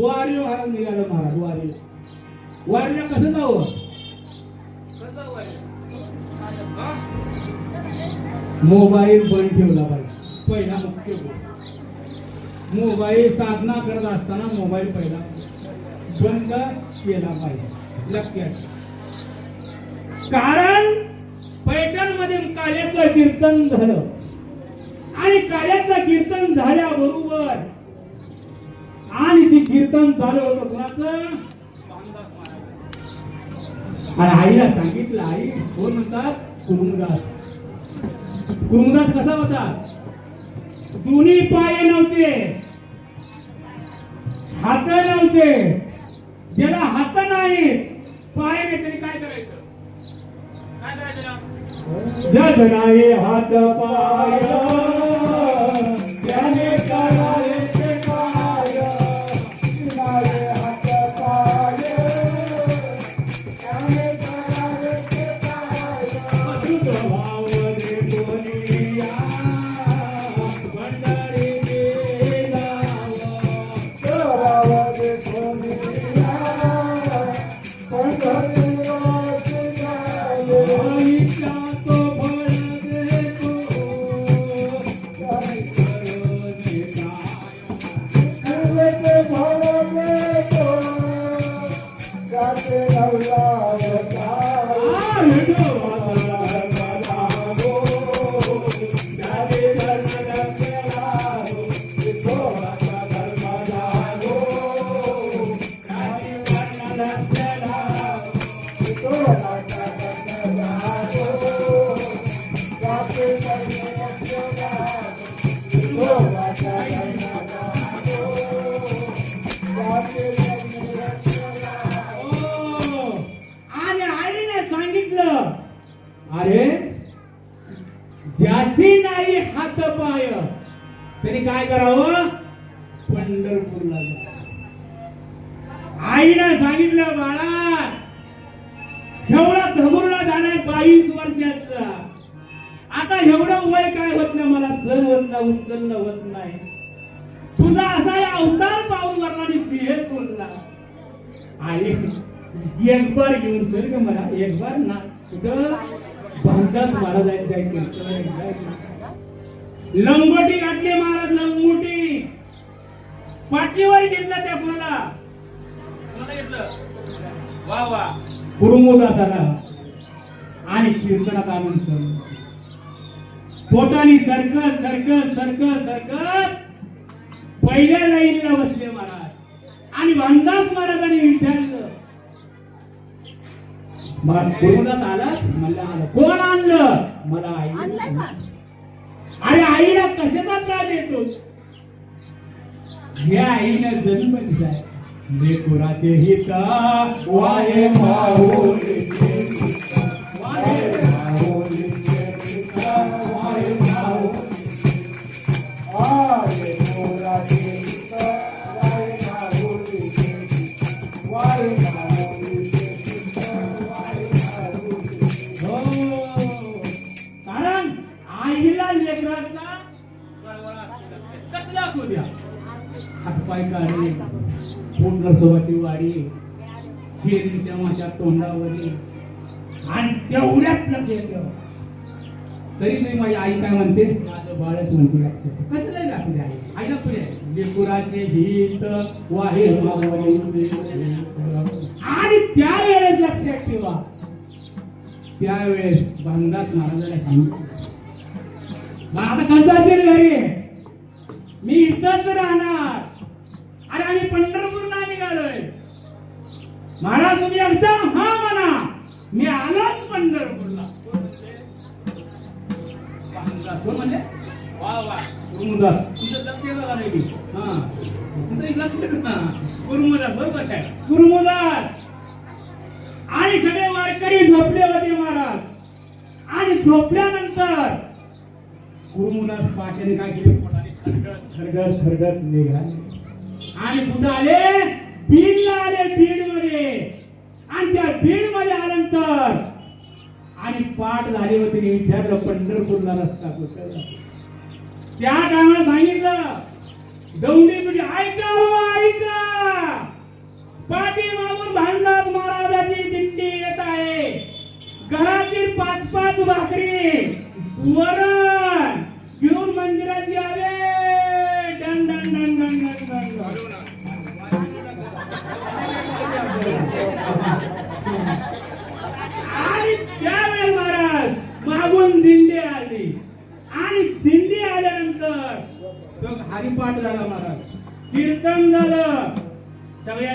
वारी महाराज निघालं महाराज वारी. वारीला कसं जावं? मोबाईल बंद ठेवला पाहिजे पहिला मुख्य मोबाईल साधना करत असताना मोबाईल पहिला बंद केला पाहिजे लक्षात. कारण पैठणमध्ये काल्याचं कीर्तन झालं. आणि काल्याचं कीर्तन झाल्याबरोबर आणि ते कीर्तन झालं होतं कुणाचं? आणि आईला सांगितलं आई कोण म्हणतात? कुरुंगदास कुरुंगदास कसा होता? दोन्ही पाय नव्हते. हात नव्हते. ज्याला हात नाही पाय नाही तरी काय करायचं? काय करायचं? जग नाही हात पाय Amém. अरे ज्याची नाही हात पाय त्यांनी काय करावं? पंढरपूरला आईनं सांगितलं बाळा एवढा धगुरला झालाय बावीस वर्षाचा. आता एवढं वय काय होत नाही मला? सण होत नाही उचलणं होत नाही. तुझा असा या अवतार पाहून वरणाने देह सोडला. आई एक बार घेऊन चल ग मला एक बार ना. कुठं? एकदा घेऊन. लंगोटी घातली महाराज लंगोटी. पाठीवर घेतलं त्या कोणाला वा वा. कुरुमोदासाला. आणि कीर्तनात आणून सर पोटाने सरकत सरकत सरकत सरकत पहिल्या लाईनीला बसले महाराज. आणि भांडास महाराजांनी विचारलं मला कुरुमदास आलाच मला आलं. कोण आणलं? मला आई अरे आईला कशाचा त्रास देतो? या आईनं जन्म दिलाय. लेकुराचे हित वाये माऊलीचे हातपाय काढे वाडी शेरीच्या माशा तोंडावरी आणि तेवढ्यात लक्ष ठेवा तरी तुम्ही माझी आई काय म्हणते? माझं बाळच म्हणते लागते. कसं नाही लागते आई? आई ना पुढे. लेकुराचे हित वाहे मावळी. आणि त्यावेळेस लक्षात ठेवा. त्यावेळेस भांगास महाराजाला सांगितलं मग आता कंटाळते घरी मी इथंच राहणार. आणि आम्ही पंढरपूरला निघालोय. महाराज तुम्ही एकदा हा म्हणा. मी आलोच पंढरपूरला. कोण म्हणले? वा वा. कुरुमुदास तुमचं लक्ष आहे बघा नाही हा. तुमचं एक लक्ष आहे ना कुरुमुदास बरोबर काय? कुरुमुदास आणि सगळे वारकरी झोपले होते महाराज. आणि झोपल्यानंतर गुरुमुदास पाट्याने काय केले? पोटाने खरगत खरगत खरगत निघाले. आणि पुन्हा आले बीडला आले बीडमध्ये आणि त्या बीडमध्ये आल्यानंतर आणि पाठ झाले होते विचारलं पंढरपूरला रस्ता त्या टायमाला सांगितलं दौंडी म्हणजे ऐका हो ऐका. पाठीमागून भांडणार महाराजाची दिंडी येत आहे. घरातील पाच पाच भाकरी वरण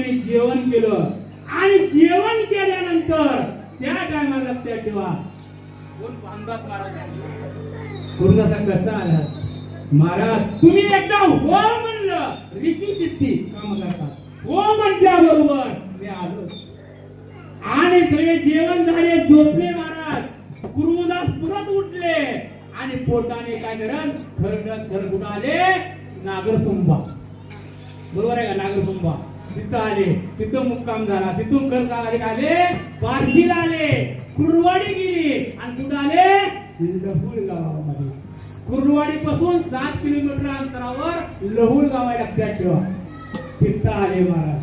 त्यांनी जेवण केलं. आणि जेवण केल्यानंतर त्या टायमाला लक्षात ठेवा. पूर्ण पानदास कसा आला? महाराज तुम्ही एकदा हो म्हणलं. ऋषी सिद्धी काम करतात. हो म्हटल्या बरोबर मी आलो. आणि सगळे जेवण झाले झोपले महाराज. गुरुदास परत उठले. आणि पोटाने काय करत? खरडत खरगुट आले नागरसुंबा. बरोबर आहे का? नागरसुंबा. तिथं आले तिथं मुक्काम झाला तिथून कर आले आले बार्शीला आले कुरवाडी गेली आणि कुठं आले लहुळ गावामध्ये. कुरवाडी पासून सात किलोमीटर अंतरावर लहुळ गाव आहे लक्षात ठेवा. तिथं आले महाराज.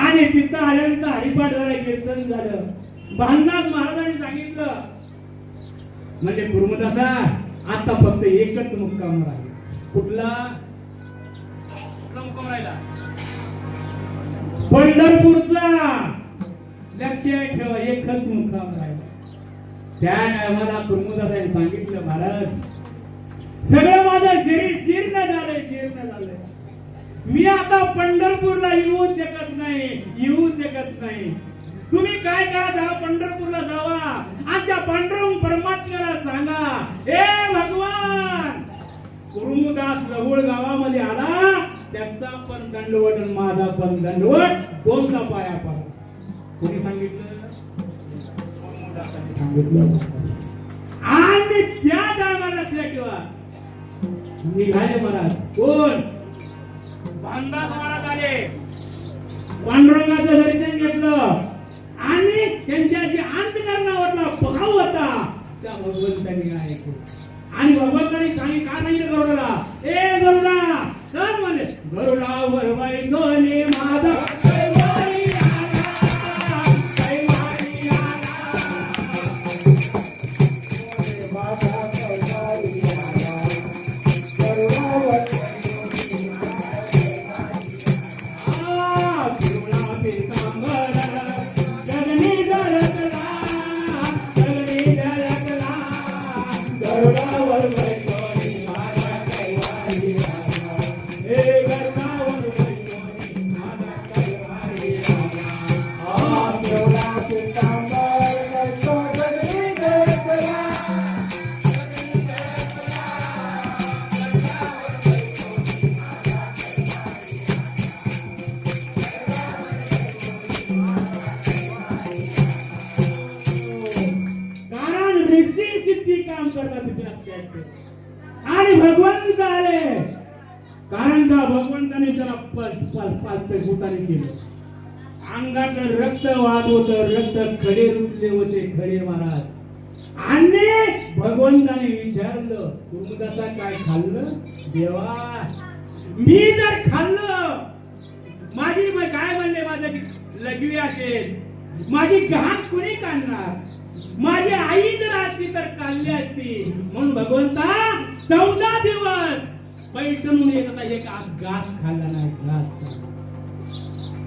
आणि तिथं आल्यानंतर हरिपाठ झाला कीर्तन झालं. भानदास महाराजांनी सांगितलं म्हणजे कुर्मदासा आता फक्त एकच मुक्काम राहिला. कुठला कुठला? मुक्काम राहिला. पंढरपूरचा. लक्षात ठेवा एकच मुक्काम राहिला. त्या टायमाला कुर्मदासांनी सांगितलं महाराज सगळं माझं शरीर जीर्ण झालंय जीर्ण झालंय. मी आता पंढरपूरला येऊ शकत नाही येऊ शकत नाही. तुम्ही काय करा जा पंढरपूरला जावा? आणि त्या पांडुरंग परमात्म्याला सांगा हे भगवान कुरुमुदास लवळ गावा त्याचा पण दंडवट आणि माझा पण दंडवट दोनदा पाया पडा कोणी सांगितलं? आणि त्या लक्षात ठेवा. निघाले महाराज कोण? भानदास महाराज आले. पांडुरंगाचं दर्शन घेतलं. आणि त्यांच्या जे अंतकरणावरला भाव होता त्या भगवंतांनी ऐकलं आणि भगवंतांनी सांगितलं काय सांगितलं गरुडाला? ए गरुडा चल म्हणे. गरुडा वरवाई भगवंत आले. कारण का भगवंताने त्याला पालत भूताने केलं. अंगातलं रक्त वाहत होत. रक्त खडे रुजले होते खडे महाराज. आणि भगवंताने विचारलं तुमदासा काय खाल्लं? देवा मी जर खाल्लं माझी काय म्हणले माझं लघवी असेल. माझी घाण कुणी काढणार? माझी आई जर असती तर काढली असती. म्हणून भगवंता चौदा दिवस. पैठणून येत होता एक आज घास खाल्ला नाही घास खाल्ला.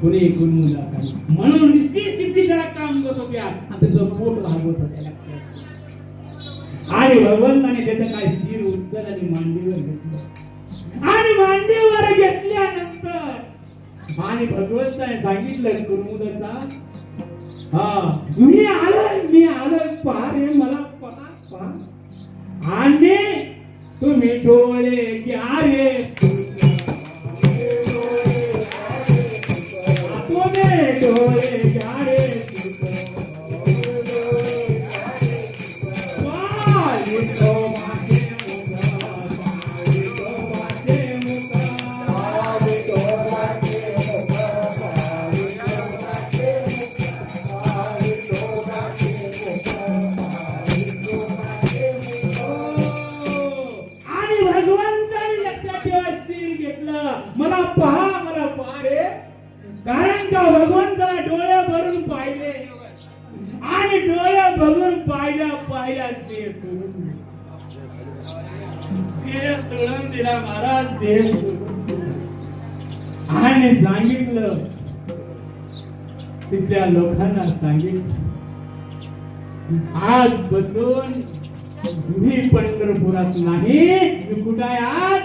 कुणी एकूण मुलं काही. म्हणून ऋषी सिद्धीकडे काम करत होत्या आणि त्याचं पोट भागवत होत्या आणि भगवंताने त्याचं काय शिर उत्तर आणि मांडीवर घेतलं. आणि मांडीवर घेतल्यानंतर आणि भगवंताने सांगितलं कुरमुदाचा हा मी आलोय मी आलोय पहा रे मला पहा पहा आणि तुम्ही डोळे घ्या ते सोडून दिला महाराज देव आणि सांगितलं तिथल्या लोकांना सांगितलं आज बसून मी पंढरपुरात नाही. मी कुठं आहे आज?